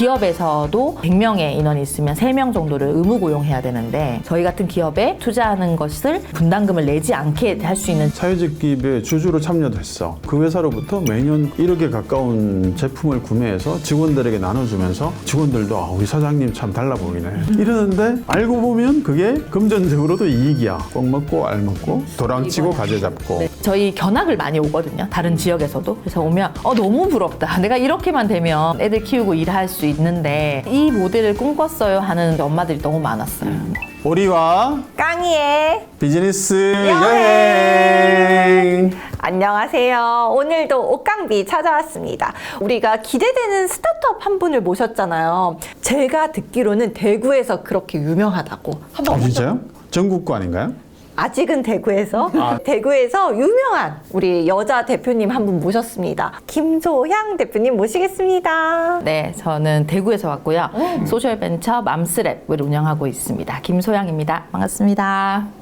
기업에서도 100명의 인원이 있으면 3명 정도를 의무 고용해야 되는데 저희 같은 기업에 투자하는 것을 분담금을 내지 않게 할 수 있는 사회적 기업에 주주로 참여도 했어. 그 회사로부터 매년 1억에 가까운 제품을 구매해서 직원들에게 나눠주면서 직원들도 아, 우리 사장님 참 달라 보이네. 이러는데 알고 보면 그게 금전적으로도 이익이야. 꼭 먹고 알 먹고 도랑치고 가재 잡고. 네, 저희 견학을 많이 오거든요. 다른 지역에서도. 그래서 오면 어, 너무 부럽다. 내가 이렇게만 되면 애들 키우고 일할 수 있는데 이 모델을 꿈꿨어요 하는 엄마들이 너무 많았어요. 오리와 깡이의 비즈니스 여행. 여행. 안녕하세요. 오늘도 옷깡비 찾아왔습니다. 우리가 기대되는 스타트업 한 분을 모셨잖아요. 제가 듣기로는 대구에서 그렇게 유명하다고. 한번 아 진짜요? 전국구 아닌가요? 아직은 대구에서 아. 대구에서 유명한 우리 여자 대표님 한 분 모셨습니다. 김소향 대표님 모시겠습니다. 네, 저는 대구에서 왔고요. 소셜 벤처 맘스랩을 운영하고 있습니다. 김소영입니다. 반갑습니다.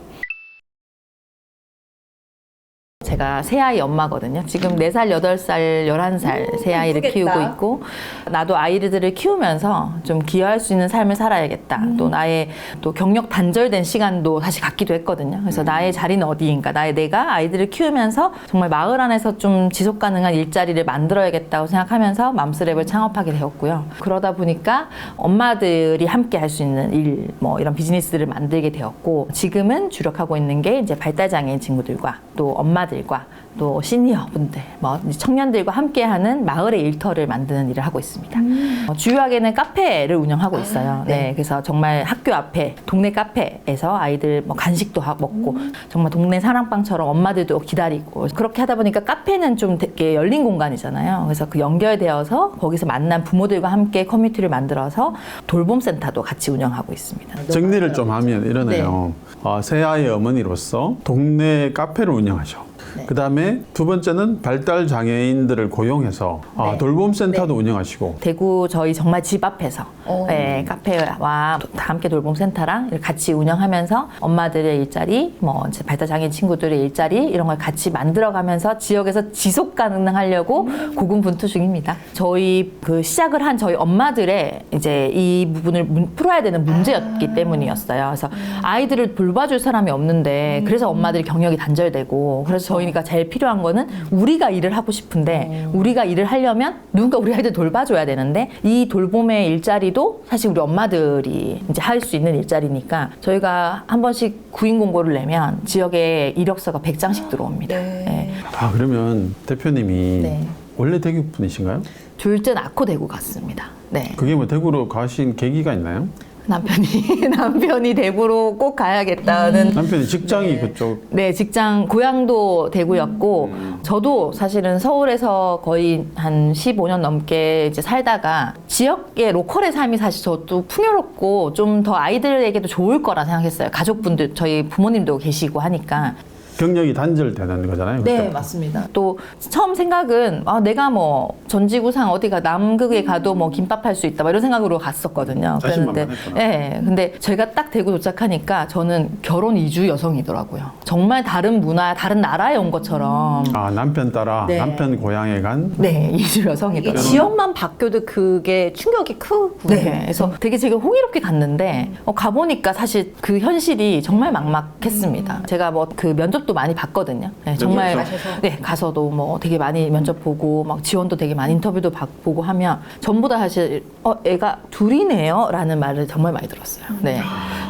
제가 새 아이 엄마거든요. 지금 4살, 8살, 11살 새 아이를 예쁘겠다. 키우고 있고 나도 아이들을 키우면서 좀 기여할 수 있는 삶을 살아야겠다. 또 나의 또 경력 단절된 시간도 다시 갖기도 했거든요. 그래서 나의 자리는 어디인가? 나의 내가 아이들을 키우면서 정말 마을 안에서 좀 지속 가능한 일자리를 만들어야겠다고 생각하면서 맘스랩을 창업하게 되었고요. 그러다 보니까 엄마들이 함께 할 수 있는 일, 뭐 이런 비즈니스를 만들게 되었고 지금은 주력하고 있는 게 이제 발달 장애인 친구들과 또 엄마들 과 또 시니어 분들, 뭐 청년들과 함께하는 마을의 일터를 만드는 일을 하고 있습니다. 어, 주요하게는 카페를 운영하고 있어요. 네. 그래서 정말 학교 앞에 동네 카페에서 아이들 뭐 간식도 하- 먹고 정말 동네 사랑방처럼 엄마들도 기다리고 그렇게 하다 보니까 카페는 좀 되게 열린 공간이잖아요. 그래서 그 연결되어서 거기서 만난 부모들과 함께 커뮤니티를 만들어서 돌봄 센터도 같이 운영하고 있습니다. 정리를 좀 하면 이러네요. 아, 새 아이의 어머니로서 동네 카페를 운영하셔. 그 다음에 두 번째는 발달 장애인들을 고용해서 아, 네. 돌봄 센터도 운영하시고. 대구 저희 정말 집 앞에서 네, 카페와 다 함께 돌봄 센터랑 같이 운영하면서 엄마들의 일자리, 뭐 이제 발달 장애인 친구들의 일자리 이런 걸 같이 만들어가면서 지역에서 지속 가능하려고 고군분투 중입니다. 저희 그 시작을 한 저희 엄마들의 이제 이 부분을 문- 풀어야 되는 문제였기 때문이었어요. 그래서 아이들을 돌봐줄 사람이 없는데 그래서 엄마들이 경력이 단절되고 그래서 저희가 제일 필요 한 거는 우리가 일을 하고 싶은데 우리가 일을 하려면 누군가 우리 아이들 돌봐줘야 되는데 이 돌봄의 일자리도 사실 우리 엄마들이 이제 할 수 있는 일자리니까 저희가 한 번씩 구인 공고를 내면 지역에 이력서가 100장씩 들어옵니다. 네. 아 그러면 대표님이 네. 원래 대구 분이신가요? 둘째 낳고 대구 갔습니다. 네. 그게 뭐 대구로 가신 계기가 있나요? 남편이 남편이 대구로 꼭 가야겠다는 남편이 직장이 그쪽? 네, 직장 고향도 대구였고 저도 사실은 서울에서 거의 한 15년 넘게 이제 살다가 지역의 로컬의 삶이 사실 저도 풍요롭고 좀 더 아이들에게도 좋을 거라 생각했어요. 가족분들 저희 부모님도 계시고 하니까 경력이 단절되는 거잖아요. 네, 그때부터. 맞습니다. 또 처음 생각은 아, 내가 뭐 전지구상 어디가 남극에 가도 뭐 김밥 할 수 있다 뭐 이런 생각으로 갔었거든요. 자신만만 했구나. 네, 근데 저희가 딱 대구 도착하니까 저는 결혼 이주 여성이더라고요. 정말 다른 문화, 다른 나라에 온 것처럼 아 남편 따라 네. 남편 고향에 간 네, 이주 이게 여성이더라고요. 지역만 바뀌어도 그게 충격이 크고. 네, 그래서 되게 제가 호기롭게 갔는데 어, 가보니까 사실 그 현실이 정말 막막했습니다. 제가 뭐 그 면접 도 많이 봤거든요. 네, 정말 면접도? 네 가서도 뭐 되게 많이 면접 보고 막 지원도 되게 많이 인터뷰도 받- 보고 하면 전부 다 사실 어 애가 둘이네요라는 말을 정말 많이 들었어요. 네,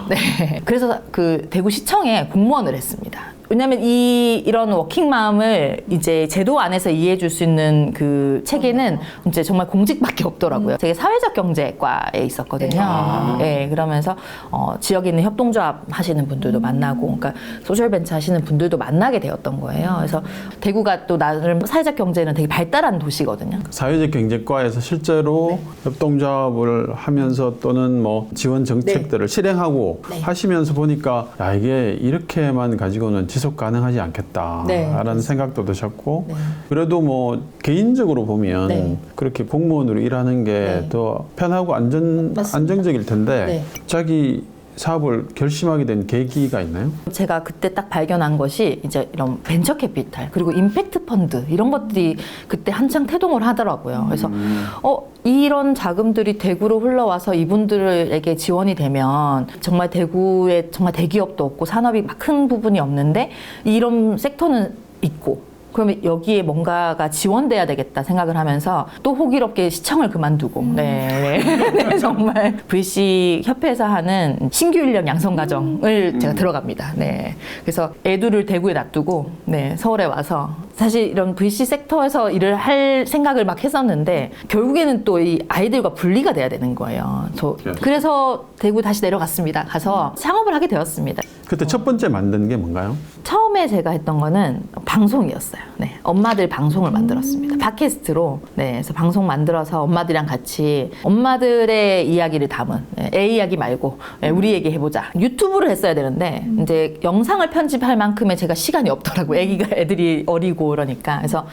네. 그래서 그 대구 시청에 공무원을 했습니다. 왜냐하면 이 이런 워킹맘을 이제 제도 안에서 이해해 줄 수 있는 그 체계는 이제 정말 공직밖에 없더라고요. 되게 사회적 경제과에 있었거든요. 네, 그러면서 어, 지역에 있는 협동조합 하시는 분들도 만나고, 그러니까 소셜 벤처 하시는 분들도 만나게 되었던 거예요. 그래서 대구가 또 나름 사회적 경제는 되게 발달한 도시거든요. 사회적 경제과에서 실제로 협동조합을 하면서 또는 뭐 지원 정책들을 실행하고 하시면서 보니까 야 이게 이렇게만 가지고는 지속 가능하지 않겠다라는 네, 생각도 드셨고 그래도 뭐 개인적으로 보면 네. 그렇게 공무원으로 일하는 게더 편하고 안전 맞습니다. 안정적일 텐데 네. 자기 사업을 결심하게 된 계기가 있나요? 제가 그때 딱 발견한 것이 이제 이런 벤처 캐피탈 그리고 임팩트 펀드 이런 것들이 그때 한창 태동을 하더라고요. 그래서 어 이런 자금들이 대구로 흘러와서 이분들에게 지원이 되면 정말 대구에 정말 대기업도 없고 산업이 막 큰 부분이 없는데 이런 섹터는 있고 그러면 여기에 뭔가가 지원돼야 되겠다 생각을 하면서 또 호기롭게 시청을 그만두고 네, 네. 네, 정말 VC 협회에서 하는 신규 인력 양성 과정을 제가 들어갑니다. 네. 그래서 애들을 대구에 놔두고 네, 서울에 와서 사실 이런 VC 섹터에서 일을 할 생각을 막 했었는데 결국에는 또 이 아이들과 분리가 돼야 되는 거예요. 저 그래서? 그래서 대구 다시 내려갔습니다. 가서 창업을 하게 되었습니다. 그때 첫 번째 만든 게 뭔가요? 처음에 제가 했던 거는 방송이었어요. 네, 엄마들 방송을 만들었습니다. 팟캐스트로. 네, 그래서 방송 만들어서 엄마들이랑 같이 엄마들의 이야기를 담은 네, 애 이야기 말고 네, 우리 얘기 해보자. 유튜브를 했어야 되는데 이제 영상을 편집할 만큼의 제가 시간이 없더라고요. 애기가 애들이 어리고 그러니까 그래서.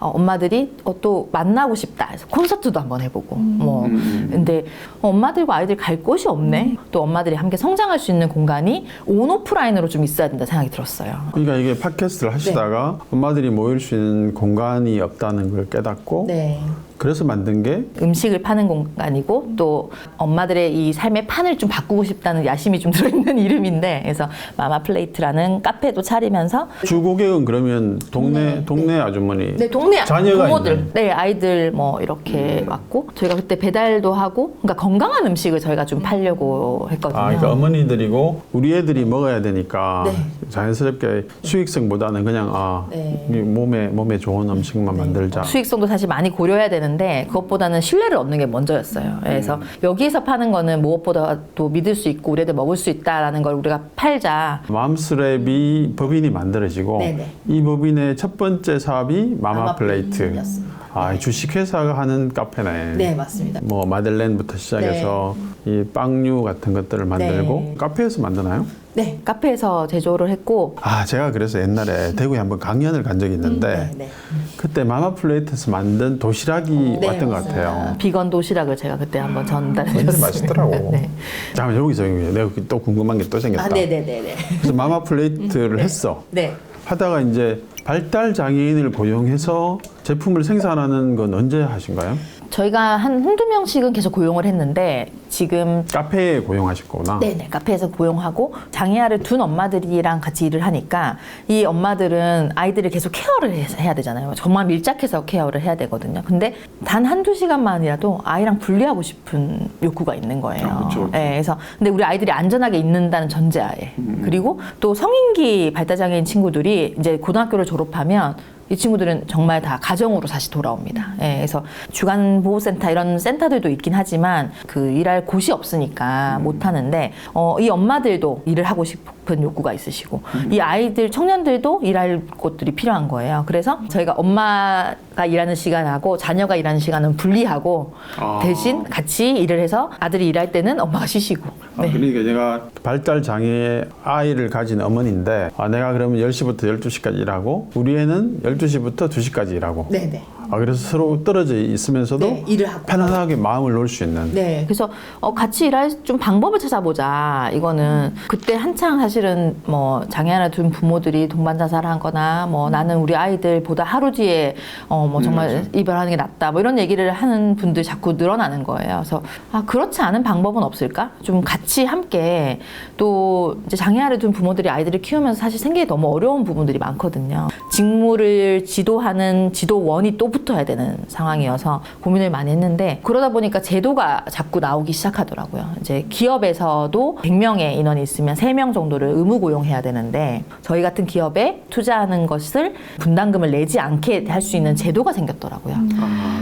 어, 엄마들이 어, 또 만나고 싶다. 그래서 콘서트도 한번 해보고, 뭐. 근데 어, 엄마들과 아이들 갈 곳이 없네. 또 엄마들이 함께 성장할 수 있는 공간이 온 오프라인으로 좀 있어야 된다 생각이 들었어요. 그러니까 이게 팟캐스트를 하시다가 엄마들이 모일 수 있는 공간이 없다는 걸 깨닫고 네. 그래서 만든 게 음식을 파는 공간이고 또 엄마들의 이 삶의 판을 좀 바꾸고 싶다는 야심이 좀 들어있는 이름인데 그래서 마마 플레이트라는 카페도 차리면서 주고객은 그러면 동네 동네 아주머니 네 동네 자녀가 부모들 있는. 네 아이들 뭐 이렇게 왔고 저희가 그때 배달도 하고 그러니까 건강한 음식을 저희가 좀 팔려고 했거든요. 아, 그러니까 어머니들이고 우리 애들이 먹어야 되니까 네. 자연스럽게 수익성보다는 그냥 아 네. 이 몸에 몸에 좋은 음식만 만들자. 수익성도 사실 많이 고려해야 되는 데 그것보다는 신뢰를 얻는 게 먼저였어요. 그래서 여기서 파는 거는 무엇보다도 믿을 수 있고 우리 애들 먹을 수 있다라는 걸 우리가 팔자. 맘스랩이 법인이 만들어지고 네네. 이 법인의 첫 번째 사업이 마마, 플레이트. 플레이트였습니다. 아, 이 주식회사가 하는 카페네. 맞습니다. 뭐 마들렌부터 시작해서 이 빵류 같은 것들을 만들고 네. 카페에서 만드나요? 네, 카페에서 제조를 했고 아 제가 그래서 옛날에 대구에 한번 강연을 간 적이 있는데 네. 그때 마마 플레이트에서 만든 도시락이 네, 왔던 것. 같아요. 비건 도시락을 제가 그때 한번 전달해 근데 줬습니다. 맛있더라고. 네. 잠깐 여기서 내가 또 궁금한 게 또 생겼다. 아, 네, 네, 네, 네. 그래서 마마 플레이트를 했어. 네. 하다가 이제 발달 장애인을 고용해서 제품을 생산하는 건 언제 하신 거예요? 저희가 한 한두 명씩은 계속 고용을 했는데 지금 카페에 고용하실 거구나. 네네 카페에서 고용하고 장애아를 둔 엄마들이랑 같이 일을 하니까 이 엄마들은 아이들을 계속 케어를 해- 해야 되잖아요. 정말 밀착해서 케어를 해야 되거든요. 근데 단 한두 시간만이라도 아이랑 분리하고 싶은 욕구가 있는 거예요. 아, 그쵸, 그쵸. 네, 그래서 근데 우리 아이들이 안전하게 있는다는 전제하에 그리고 또 성인기 발달 장애인 친구들이 이제 고등학교를 졸업 하면 이 친구들은 정말 다 가정으로 다시 돌아옵니다. 예, 그래서 주간 보호센터 이런 센터들도 있긴 하지만 그 일할 곳이 없으니까 못 하는데 어, 이 엄마들도 일을 하고 싶은 욕구가 있으시고 이 아이들 청년들도 일할 곳들이 필요한 거예요. 그래서 저희가 엄마가 일하는 시간하고 자녀가 일하는 시간은 분리하고 아. 대신 같이 일을 해서 아들이 일할 때는 엄마가 쉬시고 아, 그러니까 제가 발달 장애 아이를 가진 어머니인데 아, 내가 그러면 10시부터 12시까지 일하고 우리 애는 12시부터 2시까지 일하고 네 네. 아, 그래서 서로 떨어져 있으면서도 네, 일을 하고. 편안하게 마음을 놓을 수 있는 네. 그래서 어, 같이 일할 좀 방법을 찾아보자. 이거는 그때 한창 사실은 뭐 장애 하나 둔 부모들이 동반 자살하거나 뭐 나는 우리 아이들보다 하루 뒤에 어, 뭐 정말 이별하는 게 낫다. 뭐 이런 얘기를 하는 분들 자꾸 늘어나는 거예요. 그래서 아, 그렇지 않은 방법은 없을까? 좀 같이 함께 또 이제 장애아를 둔 부모들이 아이들을 키우면서 사실 생계에 너무 어려운 부분들이 많거든요. 직무를 지도하는 지도원이 또 붙어야 되는 상황이어서 고민을 많이 했는데 그러다 보니까 제도가 자꾸 나오기 시작하더라고요. 이제 기업에서도 100명의 인원이 있으면 3명 정도를 의무 고용해야 되는데 저희 같은 기업에 투자하는 것을 분담금을 내지 않게 할 수 있는 제도가 생겼더라고요.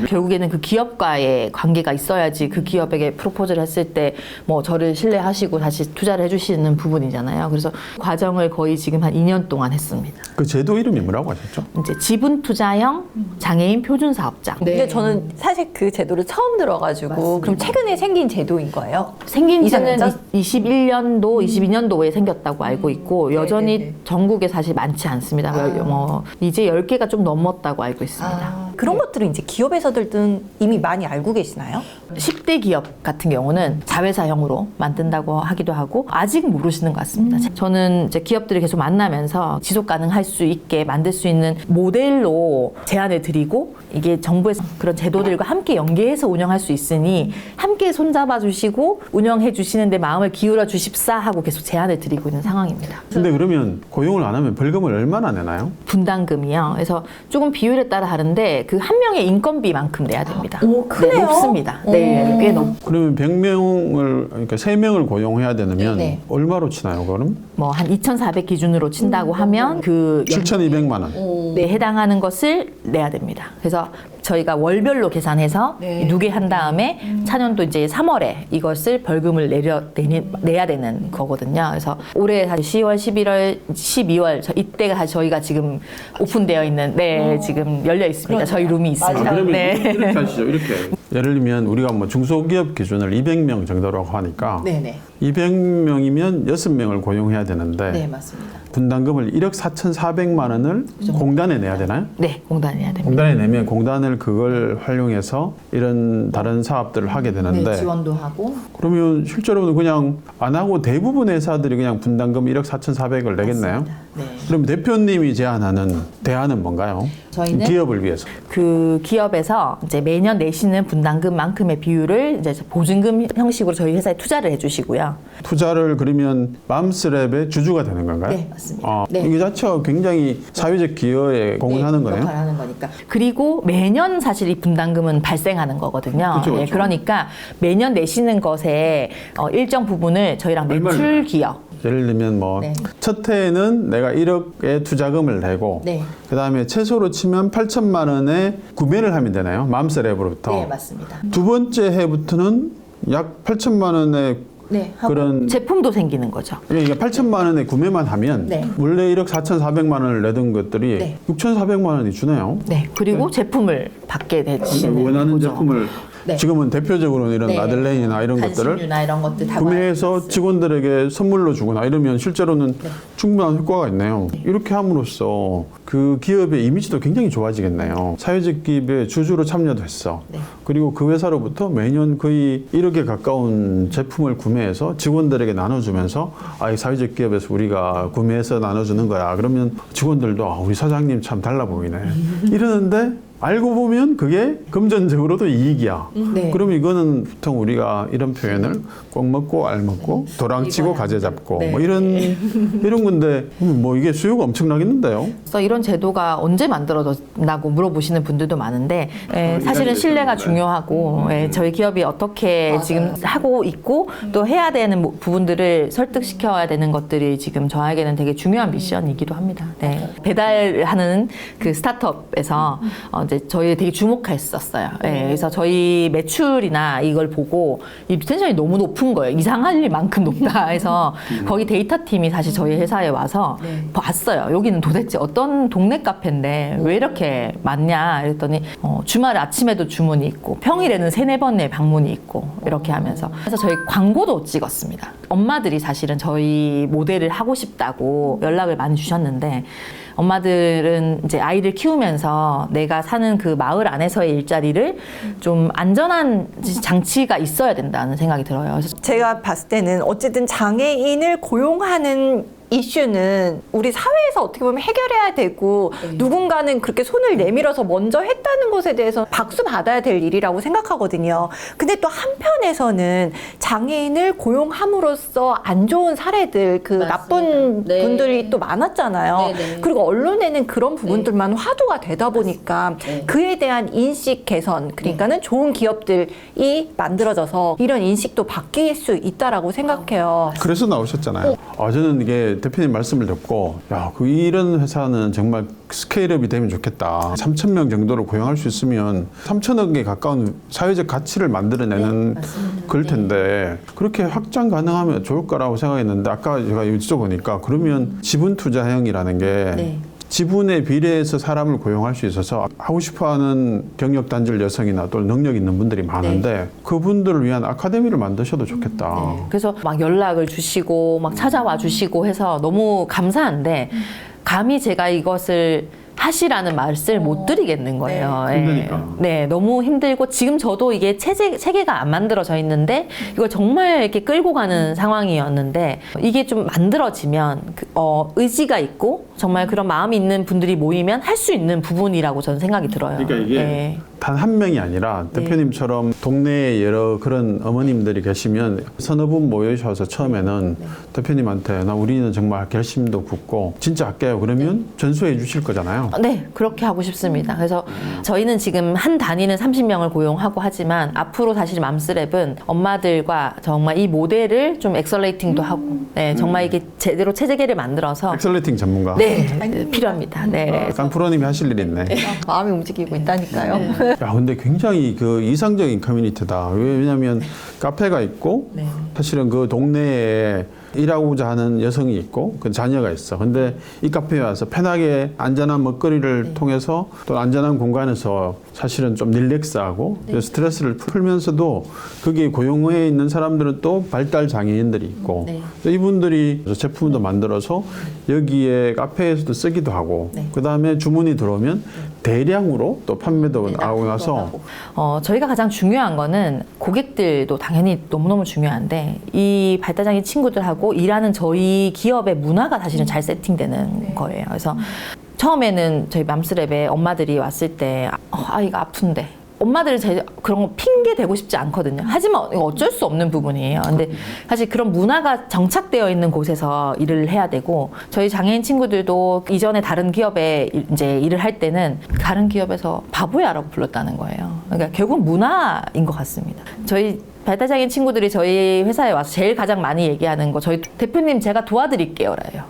결국에는 그 기업과의 관계가 있어야지 그 기업에게 프로포즈를 했을 때 뭐 저를 신뢰하시고 다시 투자를 해주시는 부분이잖아요. 그래서 과정을 거의 지금 한 2년 동안 했습니다. 그 제도 이름이 뭐라고 하셨죠? 이제 지분 투자형 장애인 표준 사업자. 근데 저는 사실 그 제도를 처음 들어가지고 그럼 최근에 생긴 제도인 거예요? 생긴 지는 이사년 전? 21년도, 22년도에 생겼다고 알고 있고 여전히 네네네. 전국에 사실 많지 않습니다. 아. 뭐 이제 10개가 좀 넘었다고 알고 있습니다. 아, 그런 것들은 이제 기업에서들은 이미 많이 알고 계시나요? 10대 기업 같은 경우는 자회사형으로 만든다고 하기도 하고 아직 모르시는 것 같습니다. 저는 이제 기업들을 계속 만나면서 지속 가능할 수 있게 만들 수 있는 모델로 제안을 드리고 이게 정부에서 그런 제도들과 함께 연계해서 운영할 수 있으니 함께 손잡아 주시고 운영해 주시는데 마음을 기울여 주십사 하고 계속 제안을 드리고 있는 상황입니다. 근데 그러면 고용을 안 하면 벌금을 얼마나 내나요? 분담금이요. 그래서 조금 비율에 따라 다른데 그 한 명의 인건비만큼 내야 됩니다. 오, 크네요. 네, 높습니다. 네, 꽤 높. 그러면 100명을 그러니까 3명을 고용해야 되면 네. 얼마로 치나요, 그럼? 뭐 한 2,400 기준으로 친다고 하면 그 7,200만 원. 네, 해당하는 것을 내야 됩니다. 그래서 저희가 월별로 계산해서 네. 누계 한 다음에 차년도 이제 3월에 이것을 벌금을 내려 내니, 내야 되는 거거든요. 그래서 올해 다시 10월, 11월, 12월 저 이때가 다시 저희가 지금 오픈되어 있는 네 지금 열려 있습니다. 저희 룸이 있습니다. 그러면 네. 이렇게 하시죠, 이렇게. 예를 들면 우리가 뭐 중소기업 기준을 200명 정도라고 하니까 네네. 200명이면 6명을 고용해야 되는데 네 맞습니다. 분담금을 1억 4,400만 원을 공단에 내야 되나요? 네 공단해야 됩니다. 공단에 내면 공단을 그걸 활용해서 이런 다른 사업들을 하게 되는데 네, 지원도 하고 그러면 실제로는 그냥 안 하고 대부분 회사들이 그냥 분담금 1억 4,400을 내겠나요? 네. 그럼 대표님이 제안하는 대안은 뭔가요? 저희는 기업을 위해서. 그 기업에서 이제 매년 내시는 분담금만큼의 비율을 이제 보증금 형식으로 저희 회사에 투자를 해주시고요. 투자를 그러면 맘스랩의 주주가 되는 건가요? 네, 맞습니다. 아, 네. 이게 자체가 굉장히 사회적 기여에 공헌하는 거네요. 역할하는 거니까. 그리고 매년 사실 이 분담금은 발생하는 거거든요. 그쵸, 예, 그쵸. 그러니까 매년 내시는 것에 어, 일정 부분을 저희랑 매출 기여. 예를 들면 뭐 네. 첫 해에는 내가 1억의 투자금을 내고 네. 그다음에 최소로 치면 8천만 원에 구매를 하면 되나요? 맘스랩으로부터. 네, 맞습니다. 두 번째 해부터는 약 8천만 원의 네. 그런 제품도 생기는 거죠. 이게 8천만 원에 구매만 하면 네. 원래 1억 4,400만 원을 내던 것들이 네. 6,400만 원이 주네요. 네. 그리고 제품을 받게 되시는 원하는 거죠. 제품을 네. 지금은 대표적으로는 이런 네. 마들렌이나 이런 것들을 이런 것들 다 구매해서 직원들에게 선물로 주거나 이러면 실제로는 네. 충분한 효과가 있네요. 이렇게 함으로써 그 기업의 이미지도 굉장히 좋아지겠네요. 사회적 기업의 주주로 참여도 했어. 네. 그리고 그 회사로부터 매년 거의 1억에 가까운 제품을 구매해서 직원들에게 나눠주면서 아, 이 사회적 기업에서 우리가 구매해서 나눠주는 거야. 그러면 직원들도 아, 우리 사장님 참 달라 보이네. 이러는데 알고 보면 그게 금전적으로도 이익이야. 네. 그럼 이거는 보통 우리가 이런 표현을 꼭 먹고 알 먹고 도랑치고 가재 잡고 네. 뭐 이런 이런 건데 음, 뭐 이게 수요가 엄청나겠는데요. 그래서 이런 제도가 언제 만들어졌나고 물어보시는 분들도 많은데 예, 사실은 신뢰가 중요하고 예, 저희 기업이 어떻게 지금 하고 있고 또 해야 되는 뭐- 부분들을 설득시켜야 되는 것들이 지금 저에게는 되게 중요한 미션이기도 합니다. 네. 배달하는 그 스타트업에서 어, 이제 저희 되게 주목했었어요. 예, 그래서 저희 매출이나 이걸 보고 이 텐션이 너무 높은 거예요. 이상할 만큼 높다 해서 거기 데이터 팀이 사실 저희 회사에 와서 봤어요. 여기는 도대체 어떤 동네 카페인데 왜 이렇게 많냐 이랬더니 어, 주말 아침에도 주문이 있고 평일에는 세네 번의 방문이 있고 이렇게 하면서 그래서 저희 광고도 찍었습니다. 엄마들이 사실은 저희 모델을 하고 싶다고 연락을 많이 주셨는데 엄마들은 이제 아이를 키우면서 내가 사는 그 마을 안에서의 일자리를 좀 안전한 장치가 있어야 된다는 생각이 들어요. 제가 봤을 때는 어쨌든 장애인을 고용하는 이슈는 우리 사회에서 어떻게 보면 해결해야 되고 누군가는 그렇게 손을 내밀어서 먼저 했다는 것에 대해서 박수 받아야 될 일이라고 생각하거든요. 근데 또 한편에서는 장애인을 고용함으로써 안 좋은 사례들 그 맞습니다. 나쁜 네. 분들이 또 많았잖아요. 네, 네. 그리고 언론에는 그런 부분들만 화두가 되다 보니까 네. 그에 대한 인식 개선 그러니까는 좋은 기업들이 만들어져서 이런 인식도 바뀔 수 있다라고 생각해요. 그래서 나오셨잖아요. 아, 저는 이게 대표님 말씀을 듣고 야, 그 이런 회사는 정말 스케일업이 되면 좋겠다. 3천 명 정도를 고용할 수 있으면 3천억에 가까운 사회적 가치를 만들어내는 그럴 텐데 그렇게 확장 가능하면 좋을 거라고 생각했는데 아까 제가 여쭤보니까 그러면 지분 투자형이라는 게 네. 지분에 비례해서 사람을 고용할 수 있어서 하고 싶어하는 경력 단절 여성이나 또 능력 있는 분들이 많은데 그분들을 위한 아카데미를 만드셔도 좋겠다. 그래서 막 연락을 주시고 막 찾아와 주시고 해서 너무 감사한데 감히 제가 이것을 하시라는 말씀을 못 드리겠는 거예요. 네. 예. 힘드니까. 네, 너무 힘들고 지금 저도 이게 체제 체계가 안 만들어져 있는데 이걸 정말 이렇게 끌고 가는 상황이었는데 이게 좀 만들어지면 그, 어, 의지가 있고 정말 그런 마음이 있는 분들이 모이면 할 수 있는 부분이라고 저는 생각이 들어요. 그러니까 이게 네. 단 한 명이 아니라 네. 대표님처럼 동네에 여러 그런 어머님들이 계시면 서너 분 모여셔서 처음에는 네. 대표님한테 나 우리는 정말 결심도 굳고 진짜 할게요 그러면 전수해 주실 거잖아요. 네, 그렇게 하고 싶습니다. 그래서 저희는 지금 한 단위는 30명을 고용하고 하지만 앞으로 사실 맘스랩은 엄마들과 정말 이 모델을 좀 엑설레이팅도 하고, 네, 정말 이게 제대로 체제계를 만들어서 엑셀레이팅 전문가. 네, 필요합니다. 네. 깡프로님이 하실 일 있네. 마음이 움직이고 있다니까요. 야, 근데 굉장히 그 이상적인 커뮤니티다. 왜- 왜냐면 카페가 있고 네. 사실은 그 동네에 일하고자 하는 여성이 있고 그 자녀가 있어. 근데 이 카페에 와서 편하게 안전한 먹거리를 네. 통해서 또 안전한 공간에서 사실은 좀 릴렉스하고 네. 스트레스를 풀면서도 거기에 고용해 있는 사람들은 또 발달 장애인들이 있고 네. 또 이분들이 제품도 만들어서 여기에 카페에서도 쓰기도 하고 네. 그 다음에 주문이 들어오면 대량으로 또 판매도 하고 나서 어, 저희가 가장 중요한 거는 고객들도 당연히 너무너무 중요한데 이 발달 장애 친구들하고 일하는 저희 기업의 문화가 사실은 잘 세팅되는 거예요. 그래서 처음에는 저희 맘스랩에 엄마들이 왔을 때 어, 아이가 아픈데 엄마들은 제 그런 거 핑계 대고 싶지 않거든요. 하지만 어쩔 수 없는 부분이에요. 근데 사실 그런 문화가 정착되어 있는 곳에서 일을 해야 되고 저희 장애인 친구들도 이전에 다른 기업에 일- 이제 일을 할 때는 다른 기업에서 바보야라고 불렀다는 거예요. 그러니까 결국 문화인 것 같습니다. 저희 발달장애인 친구들이 저희 회사에 와서 제일 가장 많이 얘기하는 거 저희 대표님 제가 도와드릴게요라요.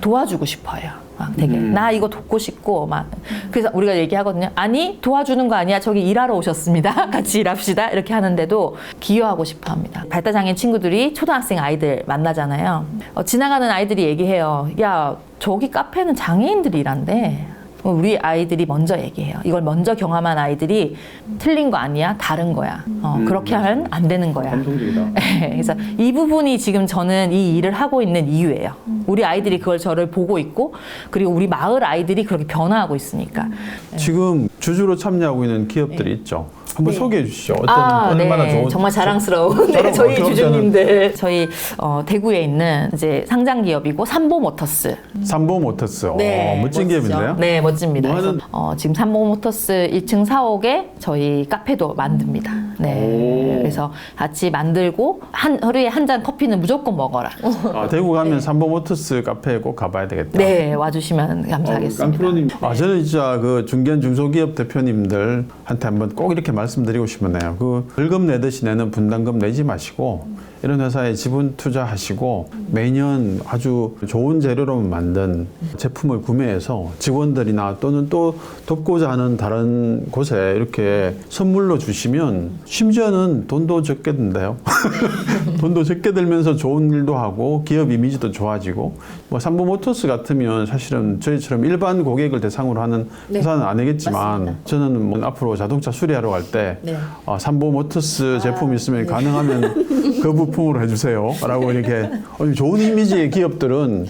도와주고 싶어요. 막 되게 음. 나 이거 돕고 싶고 막 그래서 우리가 얘기하거든요. 아니 도와주는 거 아니야. 저기 일하러 오셨습니다. 같이 일합시다. 이렇게 하는데도 기여하고 싶어합니다. 발달장애인 친구들이 초등학생 아이들 만나잖아요. 어, 지나가는 아이들이 얘기해요. 야 저기 카페는 장애인들이 일한대. 우리 아이들이 먼저 얘기해요. 이걸 먼저 경험한 아이들이 틀린 거 아니야, 다른 거야. 어, 그렇게 하면 안 되는 거야. 감성적이다. 네, 그래서 이 부분이 지금 저는 이 일을 하고 있는 이유예요. 우리 아이들이 그걸 저를 보고 있고 그리고 우리 마을 아이들이 그렇게 변화하고 있으니까. 지금 주주로 참여하고 있는 기업들이 있죠. 한번 네. 소개해 주시죠. 어떤 아, 얼마나 네. 좋은 정말 자랑스러운 네, 자랑- 저희 주주님들 저희 어, 대구에 있는 이제 상장 기업이고 삼보 모터스 삼보 모터스. 어, 멋진 멋지죠? 기업인데요. 네, 멋집니다. 뭐 그래서 하는- 어, 지금 삼보 모터스 1층 사옥에 저희 카페도 만듭니다. 네. 오. 그래서 같이 만들고 한 하루에 한 잔 커피는 무조건 먹어라. 아, 대구 가면 삼보 모터스 카페에 꼭 가봐야 되겠다. 네, 와주시면 감사하겠습니다. 아, 저는 진짜 그 중견 중소기업 대표님들한테 한번 꼭 이렇게 말씀드리고 싶네요. 그 벌금 내듯이 내는 분담금 내지 마시고 이런 회사에 지분 투자하시고 매년 아주 좋은 재료로 만든 제품을 구매해서 직원들이나 또는 또 돕고자 하는 다른 곳에 이렇게 선물로 주시면 심지어는 돈도 적게 든대요. 돈도 적게 들면서 좋은 일도 하고 기업 이미지도 좋아지고 뭐 삼보 모터스 같으면 사실은 저희처럼 일반 고객을 대상으로 하는 회사는 아니겠지만 저는 뭐 앞으로 자동차 수리하러 갈때 네. 어, 삼보 모터스 제품 있으면 가능하면 그부 품으로 해주세요 라고 이렇게 아주 좋은 이미지의 기업들은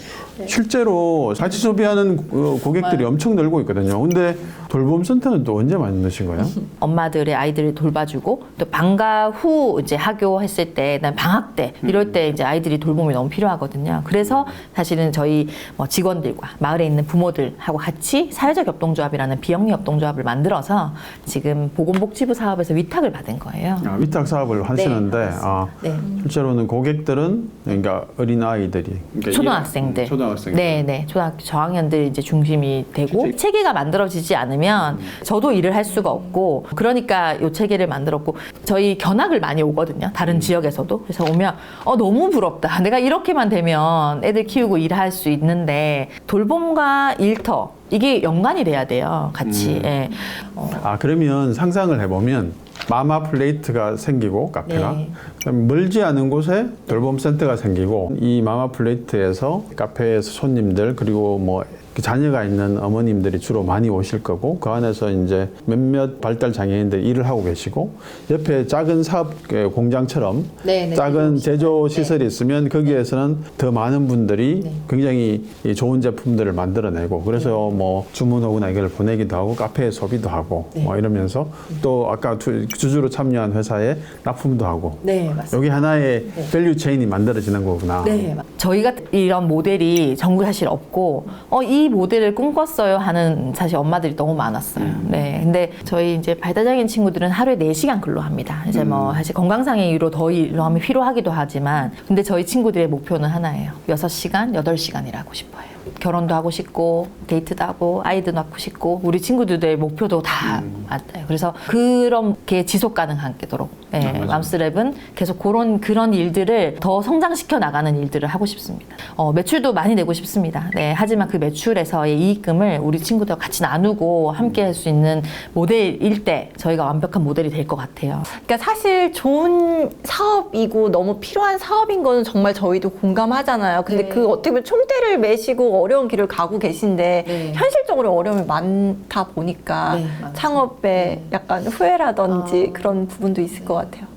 실제로 같이 소비하는 어, 고객들이 엄청 늘고 있거든요. 근데 돌봄 센터는 또 언제 만드신 거예요? 엄마들의 아이들을 돌봐주고 또 방과 후 이제 학교했을 때, 난 방학 때 이럴 때 이제 아이들이 돌봄이 너무 필요하거든요. 그래서 사실은 저희 뭐 직원들과 마을에 있는 부모들하고 같이 사회적 협동조합이라는 비영리 협동조합을 만들어서 지금 보건복지부 사업에서 위탁을 받은 거예요. 아, 위탁 사업을 하시는데 아, 네. 실제로는 고객들은 그러니까 어린 아이들이 그러니까 초등학생들. 이- 초등학생들. 네, 네. 초등학교 저학년들 이제 중심이 되고 체계- 체계가 만들어지지 않으면 저도 일을 할 수가 없고 그러니까 요 체계를 만들었고 저희 견학을 많이 오거든요. 다른 지역에서도. 그래서 오면 어 너무 부럽다. 내가 이렇게만 되면 애들 키우고 일할 수 있는데 돌봄과 일터 이게 연관이 돼야 돼요. 같이. 예. 어, 아 그러면 상상을 해보면 마마 플레이트가 생기고 카페가 네. 멀지 않은 곳에 돌봄 센터가 생기고 이 마마 플레이트에서 카페에서 손님들 그리고 뭐 자녀가 있는 어머님들이 주로 많이 오실 거고 그 안에서 이제 몇몇 발달 장애인들 일을 하고 계시고 옆에 작은 사업 그 공장처럼 네, 네. 작은 제조 시설이 있으면 거기에서는 더 많은 분들이 네. 굉장히 이 좋은 제품들을 만들어내고 그래서 뭐 주문 오거나 이걸 보내기도 하고 카페에 소비도 하고 네. 뭐 이러면서 또 아까 주- 주주로 참여한 회사에 납품도 하고 네, 맞습니다. 여기 하나의 밸류 체인이 만들어지는 거구나. 네, 맞- 저희가 이런 모델이 전국에 사실 없고 어, 이 모델을 꿈꿨어요 하는 사실 엄마들이 너무 많았어요. 네, 근데 저희 이제 발달장애인 친구들은 하루에 4시간 근로합니다. 이제 뭐 사실 건강상의 이유로 더 일하면 필요하기도 하지만 근데 저희 친구들의 목표는 하나예요. 6시간, 8시간이라고 싶어요. 결혼도 하고 싶고 데이트도 하고 아이도 낳고 싶고 우리 친구들의 목표도 다 맞아요. 그래서 그렇게 지속 가능하도록 네, 맞아요. 맘스랩은 계속 그런 그런 일들을 더 성장시켜 나가는 일들을 하고 싶습니다. 어, 매출도 많이 내고 싶습니다. 네, 하지만 그 매출에서의 이익금을 우리 친구들과 같이 나누고 함께 할 수 있는 모델일 때 저희가 완벽한 모델이 될 것 같아요. 그러니까 사실 좋은 사업이고 너무 필요한 사업인 거는 정말 저희도 공감하잖아요. 근데 네. 그 어떻게 보면 총대를 메시고 어려 운 길을 가고 계신데 네. 현실적으로 어려움이 많다 보니까 네. 창업에 약간 후회라든지 아. 그런 부분도 있을 것 같아요.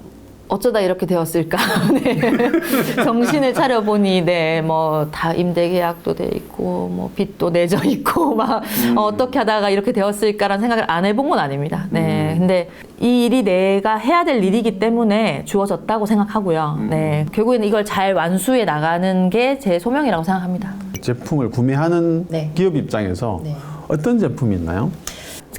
어쩌다 이렇게 되었을까? 네. 정신을 차려보니, 네, 뭐, 다 임대 계약도 돼 있고, 뭐, 빚도 내져 있고, 막, 어, 떻게 하다가 이렇게 되었을까라는 생각을 안 해본 건 아닙니다. 네. 근데 이 일이 내가 해야 될 일이기 때문에 주어졌다고 생각하고요. 네. 결국에는 이걸 잘 완수해 나가는 게 제 소명이라고 생각합니다. 제품을 구매하는 네. 기업 입장에서 네. 어떤 제품이 있나요?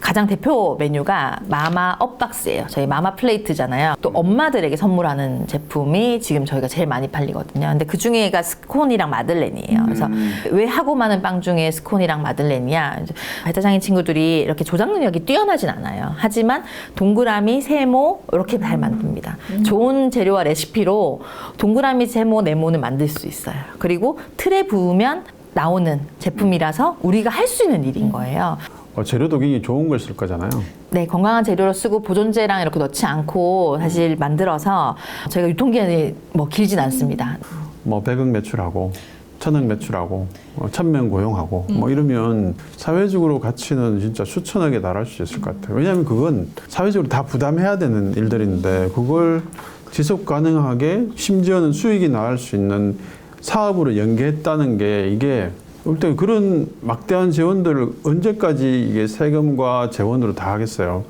가장 대표 메뉴가 마마 업박스예요. 저희 마마 플레이트잖아요. 또 엄마들에게 선물하는 제품이 지금 저희가 제일 많이 팔리거든요. 근데 그 중에가 스콘이랑 마들렌이에요. 그래서 왜 하고 많은 빵 중에 스콘이랑 마들렌이야? 발달장애인 친구들이 이렇게 조작 능력이 뛰어나진 않아요. 하지만 동그라미, 세모 이렇게 잘 만듭니다. 좋은 재료와 레시피로 동그라미, 세모, 네모는 만들 수 있어요. 그리고 틀에 부으면 나오는 제품이라서 우리가 할 수 있는 일인 거예요. 어, 재료도 굉장히 좋은 걸 쓸 거잖아요. 네, 건강한 재료를 쓰고 보존제랑 이렇게 넣지 않고 사실 만들어서 저희가 유통기한이 뭐 길진 않습니다. 뭐 백억 매출하고 천억 매출하고 어, 천명 고용하고 뭐 이러면 사회적으로 가치는 진짜 수천억에 달할 수 있을 것 같아요. 왜냐하면 그건 사회적으로 다 부담해야 되는 일들인데 그걸 지속 가능하게 심지어는 수익이 나올 수 있는 사업으로 연계했다는 게 이게 일단 그런 막대한 재원들을 언제까지 이게 세금과 재원으로 다 하겠어요.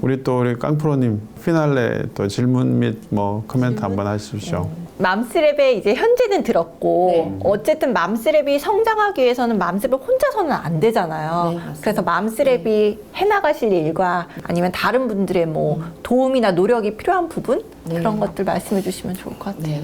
우리 또 우리 깡프로님 피날레 또 질문 및 뭐 코멘트 한번 하십시오. 맘스랩에 이제 현재는 들었고 네. 어쨌든 맘스랩이 성장하기 위해서는 맘스랩을 혼자서는 안 되잖아요. 네. 그래서 맘스랩이 해나가실 일과 아니면 다른 분들의 뭐 도움이나 노력이 필요한 부분 네. 그런 것들 말씀해 주시면 좋을 것 같아요.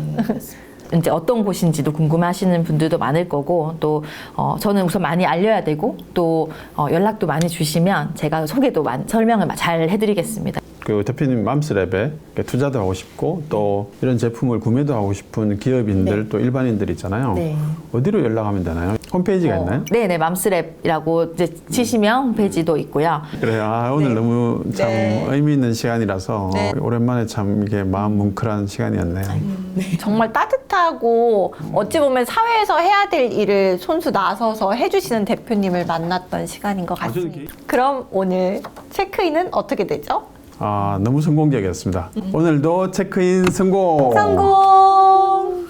이제 어떤 곳인지도 궁금해하시는 분들도 많을 거고 또 어, 저는 우선 많이 알려야 되고 또 어, 연락도 많이 주시면 제가 소개도 많- 설명을 잘 해드리겠습니다. 그 대표님 맘스랩에 투자도 하고 싶고 또 이런 제품을 구매도 하고 싶은 기업인들 또 일반인들 있잖아요. 네. 어디로 연락하면 되나요? 홈페이지가 있나요? 네네 맘스랩이라고 이제 치시면 홈페이지도 있고요. 그래요. 아, 오늘 네. 너무 참 네. 의미 있는 시간이라서 네. 오랜만에 참 이게 마음 뭉클한 시간이었네요. 정말 따뜻하고 어찌 보면 사회에서 해야 될 일을 손수 나서서 해주시는 대표님을 만났던 시간인 것 아, 같습니다. 그럼 오늘 체크인은 어떻게 되죠? 아, 너무 성공적이었습니다. 오늘도 체크인 성공! 성공!